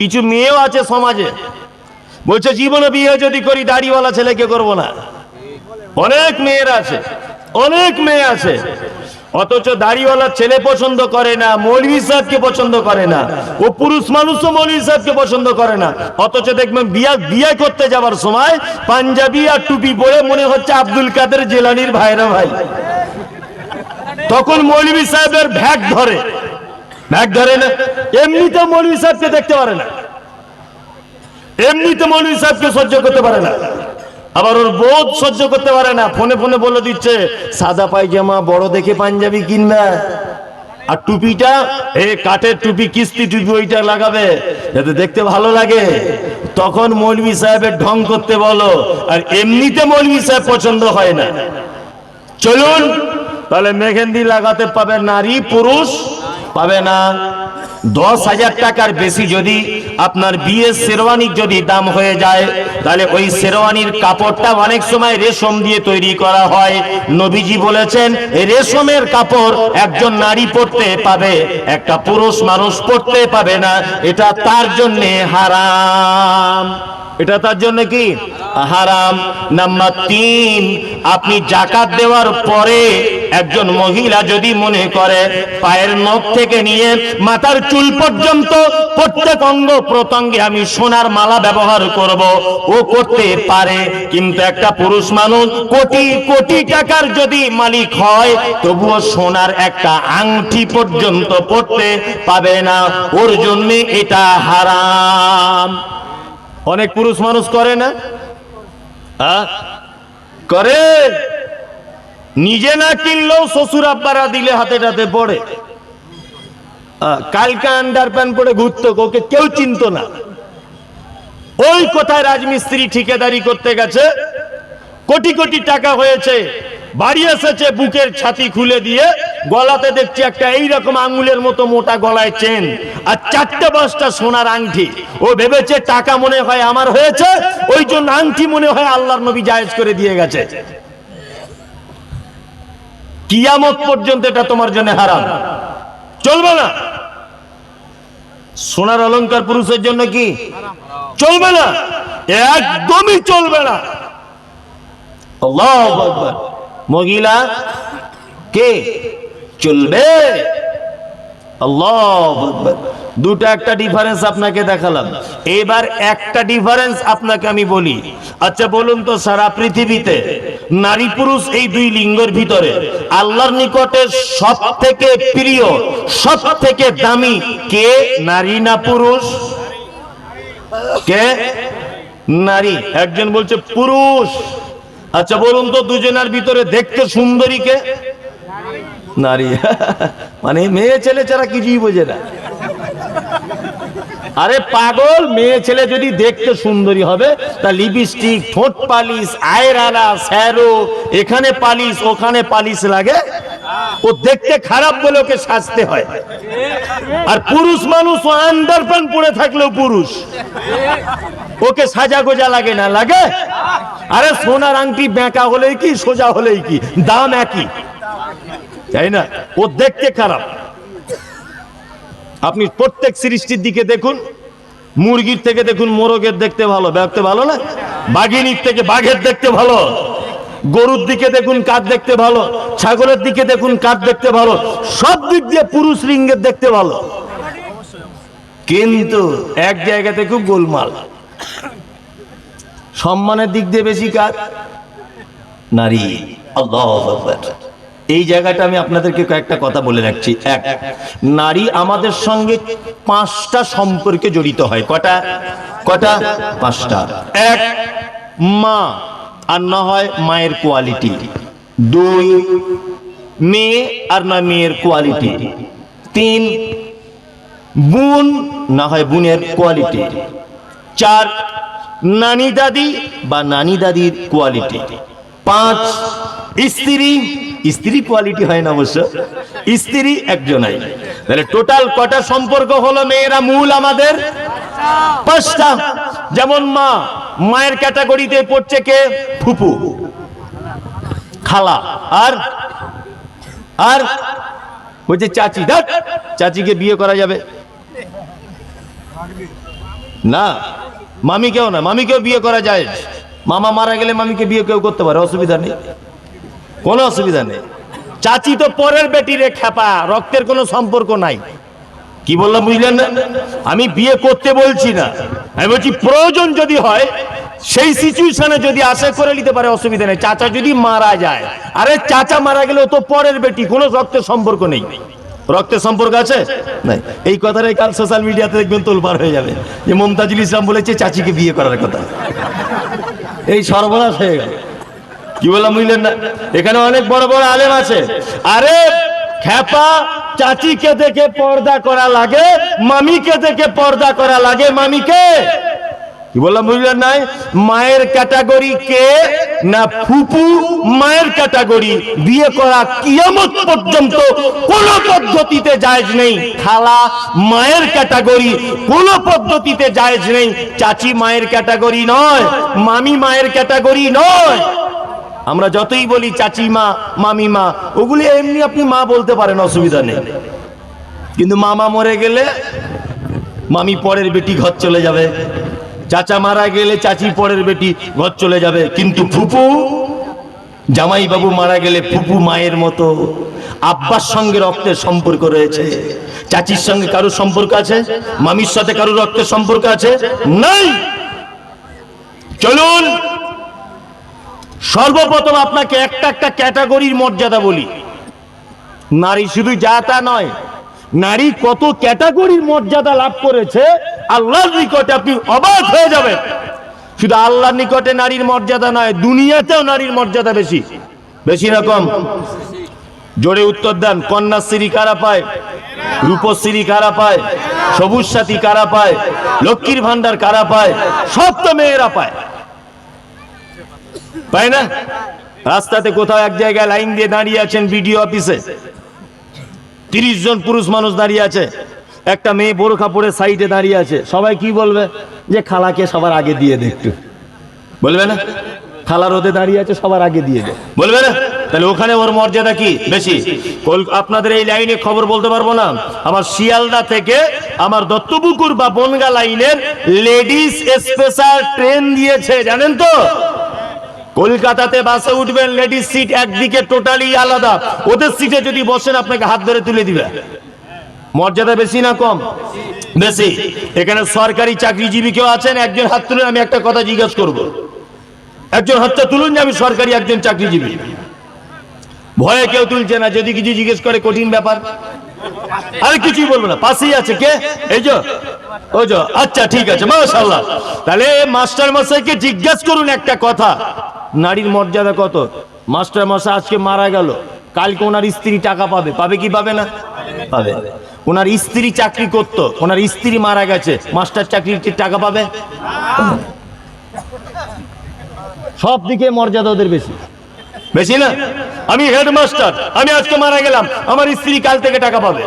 কিছু মেয়েও আছে সমাজে। বলছে, জীবনে বিয়ে যদি করি, দাড়িওয়ালা ছেলেকে করব না। অনেক মেয়ের আছে, অনেক মেয়ে আছে। অথচ দাড়িওয়ালা ছেলে পছন্দ করে না, মৌলভী সাহেবকে পছন্দ করে না, ও পুরুষ মানুষও মৌলভী সাহেবকে পছন্দ করে না। অথচ দেখবেন, বিয়া, বিয়ে করতে যাবার সময় পাঞ্জাবি আর টুপি পরে মনে হচ্ছে আব্দুল কাদের জেলানির ভাইরা ভাই। তখন মৌলভী সাহেবের ভ্যাগ ধরে। ভ্যাগ ধরে না এমনিতে মৌলভী সাহেবকে দেখতে পারে না। এমনিতে মৌলভী সাহেবকে সহ্য করতে পারে না। আবার ওর বোধ সহ্য করতে পারে না। ফোনে ফোনে বলে দিচ্ছে, সাদা পায়জামা বড় দেখে পাঞ্জাবি কিনবে। আর টুপিটা, এ কাঠের টুপি, কিস্তি টুপি ওইটা লাগাবে। যাতে দেখতে ভালো লাগে। তখন মৌলভী সাহেবের ঢং করতে বলো। আর এমনিতে মৌলভী সাহেব পছন্দ হয় না। চলুন, তাহলে মেহেন্দি লাগাতে পাবে নারী, পুরুষ। পাবে না। দশ হাজার টাকার বেশি যদি আপনার বিয়ের শেরওয়ানির যদি দাম হয়ে যায়, তাহলে ওই শেরওয়ানির কাপড়টা অনেক সময় রেশম দিয়ে তৈরি করা হয়। নবীজি বলেছেন রেশমের কাপড় একজন নারী পরতে পাবে, একটা পুরুষ মানুষ পরতে পাবে না, এটা তার জন্যে হারাম। এটা তার জন্য কি? হারাম। নাম্বার তিন, আপনি জাকাত দেওয়ার পরে একজন মহিলা যদি মনে করে পায়ের নখ থেকে নিয়ে মাথার চুল পর্যন্ত প্রত্যেক অঙ্গ প্রত্যঙ্গে আমি সোনার মালা ব্যবহার করব, ও করতে পারে। কিন্তু একটা পুরুষ মানুষ কোটি কোটি টাকার যদি মালিক হয়, তবুও সোনার একটা আংটি পর্যন্ত পড়তে পাবে না। ওর জন্য এটা হারাম। অনেক পুরুষ মানুষ করে না? হ্যাঁ? করে? নিজে না কিনলেও শ্বশুর আব্বারা দিলে হাতে টাতে পড়ে। কালকে আন্ডার প্যান্ট পরে ঘুরতো, ওকে কেউ চিনতো না। ওই কোথায় রাজমিস্ত্রি ঠিকাদারি করতে গেছে? কোটি কোটি টাকা হয়েছে, বাড়ি এসেছে, বুকের ছাতি খুলে দিয়ে। গলাতে দেখছি একটা এইরকম আঙ্গুলের মতো মোটা গলায় চেন। আর চারটে পাঁচটা সোনার আংটি। ও ভেবেছে টাকা মনে হয় আমার হয়েছে, ওই জন্য আংটি মনে হয় আল্লাহর নবী জায়েজ করে দিয়ে গেছে। কিয়ামত পর্যন্ত এটা তোমার জন্য হারাম। চলবে না। সোনার অলংকার পুরুষের জন্য কি? চলবে না। একদমই চলবে না। মহিলা? কে? চলবে। দুটো একটা ডিফারেন্স আপনাকে দেখালাম। এবার একটা ডিফারেন্স আপনাকে আমি বলি। আচ্ছা বলুন তো, সারা পৃথিবীতে নারী পুরুষ এই দুই লিঙ্গের ভিতরে আল্লাহর নিকটে সব থেকে প্রিয় সব থেকে দামি কে? নারী না পুরুষ? কে? নারী। একজন বলছে, পুরুষ। আচ্ছা বলুন তো, দুজনের ভিতরে দেখতে সুন্দরী কে? নারী। মানে মেয়ে ছেলে ছাড়া কিছুই বোঝে না। আরে পাগল, মেয়ে ছেলে যদি দেখতে সুন্দরী হবে, তা লিপস্টিক ঠোঁট পালিশ আয়রানা স্যারো, এখানে পালিশ, ওখানে পালিশ লাগে। ও দেখতে খারাপ বলে ওকে সাজতে হয়। আর পুরুষ মানুষ ও আন্ডার প্যান্ট পরে থাকলেও পুরুষ। ওকে সাজা গোজা লাগে না, লাগে? আরে সোনার আংটি বেঁকা হলেই কি, সোজা হলেই কি? দাম একই। তাই না, ও দেখতে খারাপ। আপনি প্রত্যেক সৃষ্টির দিকে দেখুন, মুরগির থেকে দেখুন মোরগের দেখতে ভালো দেখতে ভালো না? বাঘিনীর থেকে বাঘের দেখতে ভালো। গরুর দিকে দেখুন কাঠ দেখতে ভালো। ছাগলের দিকে দেখুন কাঠ দেখতে ভালো। সব দিক দিয়ে পুরুষ লিঙ্গের দেখতে ভালো। কিন্তু এক জায়গাতে খুব গোলমাল। সম্মানের দিক দিয়ে বেশি কার? নারী। আল্লাহু। এই জায়গাটা আমি আপনাদেরকে কয়েকটা কথা বলে রাখছি। এক, নারী আমাদের সঙ্গে পাঁচটা সম্পর্কে জড়িত হয়। কটা? কটা? পাঁচটা। এক, মা, আর না হয় মায়ের কোয়ালিটি দুই, মেয়ে আর না মেয়ের কোয়ালিটি তিন, বোন, না হয় বোনের কোয়ালিটি চার নানি দাদি বা নানি দাদির কোয়ালিটি পাঁচ, স্ত্রী স্ত্রী কোয়ালিটি হয় না অবশ্য। স্ত্রী একজনাই। তাহলে টোটাল কটা সম্পর্ক হলো মেয়েরা মূল আমাদের? পাঁচটা। যেমন মা, মায়ের ক্যাটাগরিতে পড়ছে কে? ফুপু। খালা। আর? আর? বলছে চাচি। দেখ চাচিকে বিয়ে করা যাবে। না। মামিকেও না। মামিকেও বিয়ে করা যায়। মামা মারা গেলে মামিকে বিয়ে কেউ করতে পারে, অসুবিধা নেই। কোনো অসুবিধা নেই। চাচি তো পরের বেটি রে খেপা রক্তের কোনো সম্পর্ক নাই। কি বললাম বুঝলেন না? আমি বিয়ে করতে বলছি না। আমি বলছি, প্রয়োজন যদি হয়, সেই সিচুয়েশনে যদি আশা করে নিতে পারে, অসুবিধা নেই। চাচা যদি মারা যায়, আরে চাচা মারা গেলে ও তো পরের বেটি, কোনো রক্তের সম্পর্ক নেই। রক্তের সম্পর্ক আছে? নাই। এই কথাটাই কাল সোশ্যাল মিডিয়াতে দেখবেন তোলপার হয়ে যাবে। যে মমতাজুল ইসলাম বলেছে, চাচিকে বিয়ে করার কথা। এই সর্বনাশ হয়ে গেল। কি বললাম বুঝলেন না? এখানে অনেক বড় বড় আলেম আছে। আরে, খ্যাপা চাচিকে দেখে পর্দা করা লাগে, মামিকে দেখে পর্দা করা লাগে, মামিকে। কি বললাম বুঝলেন নাই মায়ের ক্যাটাগরি কে না ফুপু? মায়ের ক্যাটাগরি। বিয়ে করা কিয়ামত পর্যন্ত কোন পদ্ধতিতে জায়েজ নেই। খালা মায়ের ক্যাটাগরি কোন পদ্ধতিতে জায়েজ নেই। চাচি মায়ের ক্যাটাগরি নয়, মামি মায়ের ক্যাটাগরি নয়। আমরা যতই বলি চাচি মা, মামি মা, ওগুলি এমনি আপনি মা বলতে পারেন, অসুবিধা নেই। কিন্তু মামা মরে গেলে মামি পরের বেটি ঘর চলে যাবে। চাচা মারা গেলে চাচি পরের বেটি ঘর চলে যাবে। কিন্তু ফুপু জামাই বাবু মারা গেলে ফুপু মায়ের মতো। আব্বার সঙ্গে রক্তের সম্পর্ক রয়েছে। চাচির সঙ্গে কারোর সম্পর্ক আছে? মামির সাথে কারোর রক্তের সম্পর্ক আছে? নাই! চলুন! সর্বপ্রথম আপনাকে একটা একটা ক্যাটাগরির মর্যাদা বলি। নারী শুধু যা তা নয়, নারী কত ক্যাটাগরির মর্যাদা লাভ করেছে, আল্লাহর নিকটে আপনি অবাক হয়ে যাবেন। শুধু আল্লাহর নিকটে নারীর মর্যাদা নয়, দুনিয়াতেও নারীর মর্যাদা বেশি। বেশি না কম। জোরে উত্তর দেন, কন্যাশ্রী কারা পায়? রূপশ্রী কারা পায়? সবুজ সাথী কারা পায়? লক্ষ্মীর ভান্ডার কারা পায়? সব তো মেয়েরা পায়। পায় না? রাস্তাতে কোথাও এক জায়গায় লাইন দিয়ে দাঁড়িয়ে আছেন বিডিও অফিসে। তিরিশ জন পুরুষ মানুষ দাঁড়িয়ে আছে। একটা মেয়ে বোরখা পরে সাইডে দাঁড়িয়ে আছে। সবাই কি বলবে? যে খালাকে সবার আগে দিয়ে দে একটু। বলবে না? খালা রোদে দাঁড়িয়ে আছে, সবার আগে দিয়ে দে। বলবে না? তাহলে ওখানে ওর মর্যাদা কি? বেশি। আপনাদের এই লাইনে খবর বলতে পারব না? আমার শিয়ালদা থেকে আমার দত্তপুকুর বা বনগা লাইনের লেডিস স্পেশাল ট্রেন দিয়েছে, জানেন তো? কলকাতাতে বাসে উঠবেন লেডিস সিট একদিকে টোটালি আলাদা। ওদের সিটে যদি বসেন, আপনাকে হাত ধরে তুলে দিবে। মর্যাদা বেশি না কম? বেশি। এখানে সরকারি চাকরিজীবী কেউ আছেন? একজন হাত তুলে আমি একটা কথা জিজ্ঞেস করব। একজন হাতটা তুলুন যে আমি সরকারি একজন চাকরিজীবী। ভয়ে কেউ তুলছে না, যদি কিছু জিজ্ঞেস করে, কঠিন ব্যাপার। আরে কিছুই বলব না, পাশেই আছে কে? এই যে, ওই যে আচ্ছা ঠিক আছে, মাশাআল্লাহ। তাহলে মাস্টার মশাইকে জিজ্ঞেস করুন একটা কথা। নারীর মর্যাদা কত? মাস্টার মশাই আজকে মারা গেল। কালকে ওনার স্ত্রী টাকা পাবে। পাবে কি পাবে না? পাবে। ওনার স্ত্রী চাকরি করতো। ওনার স্ত্রী মারা গেছে। মাস্টার চাকরির টাকা পাবে? সব দিকে মর্যাদা ওদের বেশি। বেশি না আমি হেডমাস্টার, আমি আজকে মারা গেলাম, আমার স্ত্রী কাল থেকে টাকা পাবে।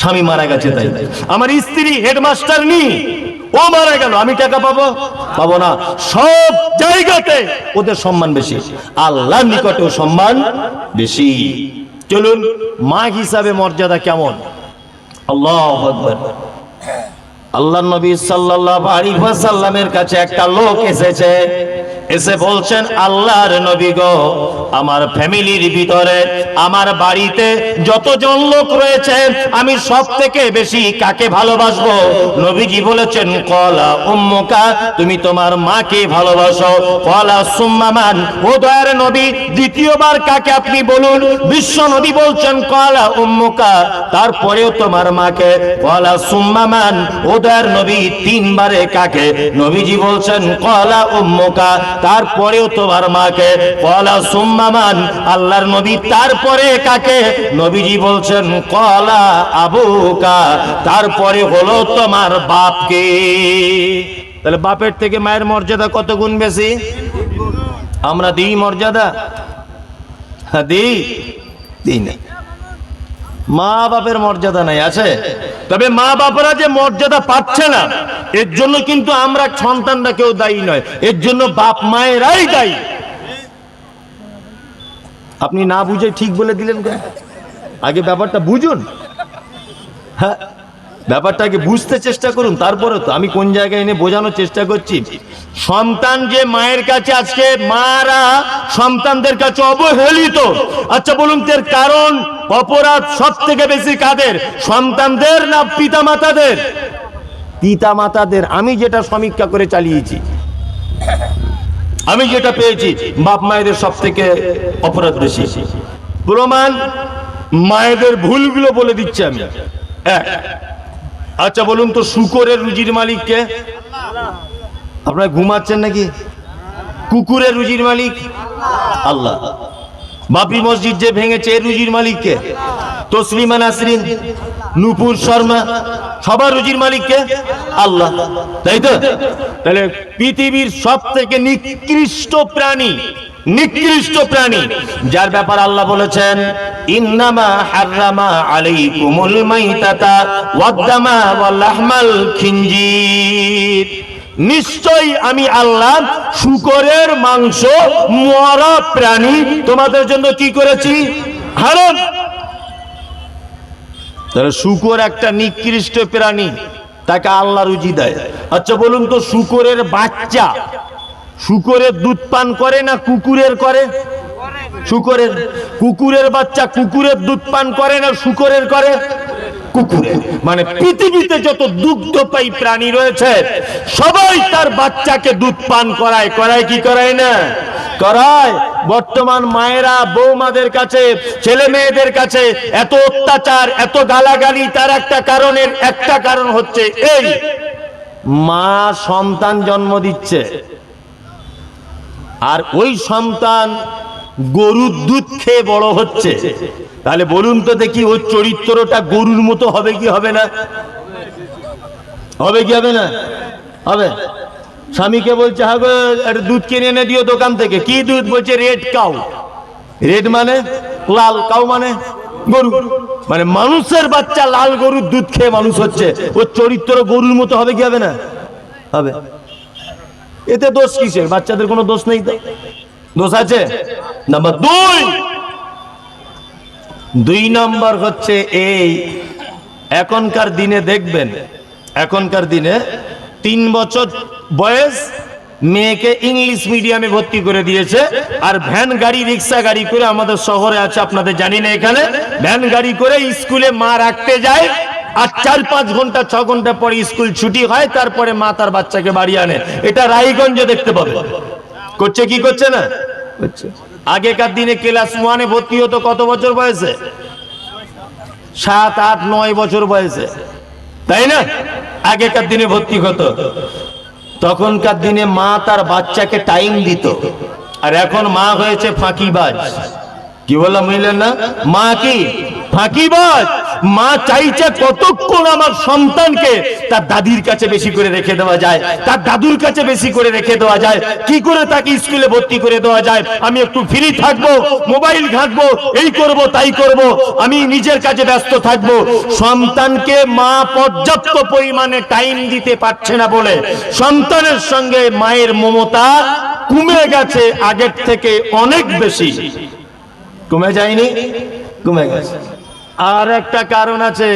স্বামী মারা গেছে তাই। আমার স্ত্রী হেডমাস্টার নি, ও মারা গেল, আমি টাকা পাবো? পাবো না। সব জায়গাতে ওদের সম্মান বেশি, আল্লাহর নিকটেও সম্মান বেশি। চলুন, মা হিসাবে মর্যাদা কেমন? আল্লাহ আল্লাহ নবী সাল্লাল্লাহু আলাইহি ওয়াসাল্লামের কাছে একটা লোক এসেছে। এসে বলছেন, আল্লাহর নবী গো, আমার ফ্যামিলির ভিতরে, আমার বাড়িতে যতজন লোক রয়েছে, আমি সব থেকে বেশি কাকে ভালোবাসবো? নবীজি বলেছেন, কলা উম্মুকা, তুমি তোমার মাকে ভালোবাসো। কলা সুম্মামান, ও দয়ার নবী, দ্বিতীয়বার কাকে আপনি বলুন? বিশ্ব নবী বলছেন, কলা উম্মুকা, তারপরেও তোমার মাকে। কলা সুম্মামান ওদার নবী, তিনবারে কাকে? নবীজি বলছেন, কলা উম্মুকা তারপরেও তোমার মাকে কলা সুম্মামান, আল্লাহর নবী তারপরে কাকে? নবীজি বলছেন, কলা আবুকা, তারপরে হলো তোমার বাপকে। তাহলে বাপের থেকে মায়ের মর্যাদা কত গুণ বেশি? আমরা দিই মর্যাদা? হ্যাঁ দিই। দিই না। মা বাপের মর্যাদা নাই, আছে? তবে মা বাপরা যে মর্যাদা পাচ্ছে না, এর জন্য কিন্তু আমরা সন্তানরা কেউ দায়ী নয়, এর জন্য বাপ মায়েরাই দায়ী। আপনি না বুঝে ঠিক বলে দিলেন কেন? আগে ব্যাপারটা বুঝুন। হ্যাঁ ব্যাপারটাকে বুঝতে চেষ্টা করুন, তারপরে তো আমি কোন জায়গায় এনে বোঝানোর চেষ্টা করছি। সন্তান যে মায়ের কাছে আজকে, মারা সন্তানদের কাছে অবহেলিত। আচ্ছা বলুন, এর কারণ অপরাধ সব থেকে বেশি কাদের? সন্তানদের না পিতা মাতাদের পিতা মাতাদের আমি যেটা সমীক্ষা করে চালিয়েছি, আমি যেটা পেয়েছি, বাপ মায়েদের সব থেকে অপরাধ বেশি। প্রমাণ, মায়েদের ভুলগুলো বলে দিচ্ছি আমি। আচ্ছা বলুন তো, শুকরের রুজির মালিককে আপনারা ঘুমাচ্ছেন নাকি? কুকুরের রুজির মালিক? আল্লাহ। বাপি মসজিদ যে ভেঙেছে রুজির মালিককে। তসলিমা নাসরিন, নুপুর শর্মা, সবার রুজির মালিককে? আল্লাহ। তাই তো? তাহলে পৃথিবীর সব থেকে নিকৃষ্ট প্রাণী নিকৃষ্ট প্রাণী, যার ব্যাপার আল্লাহ বলেছেন, ইন্নামা হাররামা আলাইকুমুল মাইতাতা ওয়াদ্দামা ওয়াল লাহমাল খিনজির। নিশ্চয়ই আমি আল্লাহ শুকরের মাংস, মরা প্রাণী তোমাদের জন্য কি করেছি? হারাম। তাহলে শুকর একটা নিকৃষ্ট প্রাণী, তাকে আল্লাহ রুজি দেয়। আচ্ছা বলুন তো শুকরের বাচ্চা শুকরের দুধ পান করে না কুকুরের করে? শুকরের, কুকুরের বাচ্চা কুকুরের দুধ পান করে না শুকরের করে? কুকুরের মানে পৃথিবীতে যত দুগ্ধপায়ী প্রাণী রয়েছে, সবাই তার বাচ্চাকে দুধ পান করায়। করায় কি করায় না? করায়। বর্তমান মায়েরা, বৌমাদের কাছে ছেলে মেয়েদের কাছে এত অত্যাচার, এত গালাগালি, তার একটা কারণের একটা কারণ হচ্ছে এই, মা সন্তান জন্ম দিচ্ছে। আর ওই সন্তান গরুর দুধ খেয়ে বড় হচ্ছে। তাহলে বলুন তো দেখি ওর চরিত্রটা গরুর মতো হবে কি হবে না? হবে কি হবে না? হবে। স্বামীকে বলছে হবে একটা দুধ কিনে এনে দিও দোকান থেকে। কি দুধ? বলছে, রেড কাউ। রেড মানে? লাল কাউ মানে? গরু। মানে মানুষের বাচ্চা লাল গরুর দুধ খেয়ে মানুষ হচ্ছে। ওর চরিত্র গরুর মতো হবে কি হবে না? হবে। এতে দোষ কিসের? বাচ্চাদের কোনো দোষ নেই তো? দোষ আছে? নাম্বার দুই। দুই নম্বর হচ্ছে এই, এখনকার দিনে দেখবেন, এখনকার দিনে তিন বছর বয়স মেয়েকে ইংলিশ মিডিয়ামে ভর্তি করে দিয়েছে, আর ভ্যান গাড়ি, রিক্সা গাড়ি করে আমাদের শহরে আছে, আপনাদের জানি না এখানে, ভ্যান গাড়ি করে স্কুলে মা রাখতে যায়, আর চার পাঁচ ঘণ্টা, ছ ঘণ্টা পরে স্কুল ছুটি হয়, তারপরে মা তার বাচ্চাকে বাড়ি আনে। এটা রায়গঞ্জে দেখতে পাবে। করছে কি করছে না? করছে। আগেকার দিনে ক্লাস ওয়ানে ভর্তি হতো কত বছর বয়সে? সাত, আট, নয় বছর বয়সে। তাই না? আগেকার দিনে ভর্তি হতো। তখনকার দিনে মা তার বাচ্চাকে টাইম দিত। আর এখন মা হয়েছে ফাঁকিবাজ। কি বললাম না? মা কি? ফাঁকিবাজ! মা চাইছে কতক্ষণ আমার সন্তানকে তার দাদির কাছে বেশি করে রেখে দেওয়া যায়, তার দাদুর কাছে বেশি করে রেখে দেওয়া যায়, কি করে তাকে স্কুলে ভর্তি করে দেওয়া যায়, আমি একটু ফ্রি থাকব, মোবাইল ঘাঁটবো, এই করব, তাই করব, আমি নিজের কাছে ব্যস্ত থাকব। সন্তানকে মা পর্যাপ্ত পরিমাণে টাইম দিতে পারছে না বলে সন্তানের সঙ্গে মায়ের মমতা কমে গেছে আগের থেকে অনেক বেশি। কমে যায়নি? কমে গেছে। আর একটা কারণ আছে।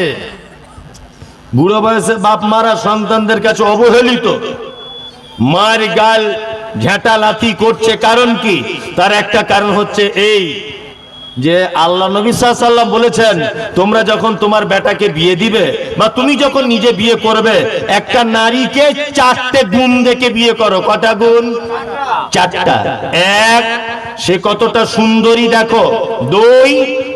বুড়ো বয়সে বাপ মারা সন্তানদের কাছে অবহেলিত। মার গাল ঝেঁটা লাথি করছে কারণ কি? তার একটা কারণ হচ্ছে এই যে আল্লাহ নবী সাল্লাম বলেছেন, তোমরা যখন তোমার বেটাকে বিয়ে দিবে বা তুমি যখন নিজে বিয়ে করবে, একটা নারীকে চারটে গুণ দেখে বিয়ে করো। কটা গুণ? চারটা। এক সে কতটা সুন্দরী দেখো। দুই,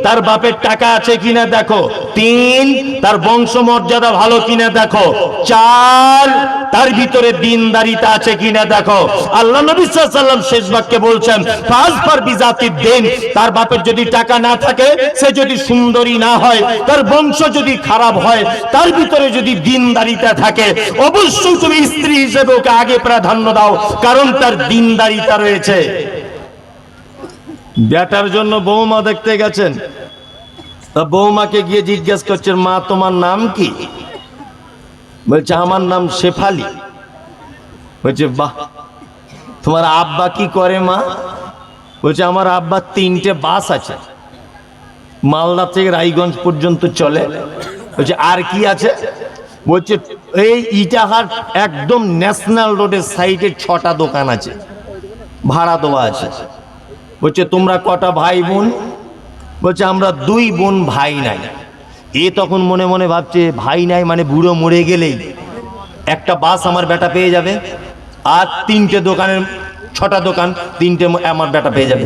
তার বাপের টাকা আছে কিনা দেখো। তিন, তার বংশ মর্যাদা ভালো কিনা দেখো। চার, তার ভিতরে দিনদারিতা আছে কিনা দেখো। আল্লাহ নবী সাল্লাম শেষ বাক্যে বলছেন পাঁচ দিন, তার বাপের যদি টাকা না থাকে, সে যদি সুন্দরী না হয়, তার বংশ যদি খারাপ হয়, তার ভিতরে যদি দিনদারিতা থাকে, অবশ্যই তুমি স্ত্রী হিসেবে ওকে আগে প্রাধান্য দাও, কারণ তার দিনদারিতা রয়েছে। বেটার জন্য বৌমা দেখতে গেছেন। তা বৌমাকে গিয়ে জিজ্ঞেস করছেন, মা, তোমার নাম কি? বলছে, আমার নাম শেফালি। বলছে, বাহ! তোমার আব্বা কি করে, মা? বলছে, আমার আব্বার তিনটে বাস আছে। মালদা থেকে রায়গঞ্জ পর্যন্ত চলে। বলছে, আর কি আছে? বলছে, এই ইটাহার একদম ন্যাশনাল রোডের সাইডে ছটা দোকান আছে। ভাড়া দেওয়া আছে। বলছে, তোমরা কটা ভাই বোন বলছে, আমরা দুই বোন ভাই নাই। এ তখন মনে মনে ভাবছে, ভাই নাই মানে বুড়ো মরে গেলেই একটা বাস আমার বেটা পেয়ে যাবে, আর তিনটে দোকানের, ছটা দোকান, তিনটে আমার বেটা পেয়ে যাবে।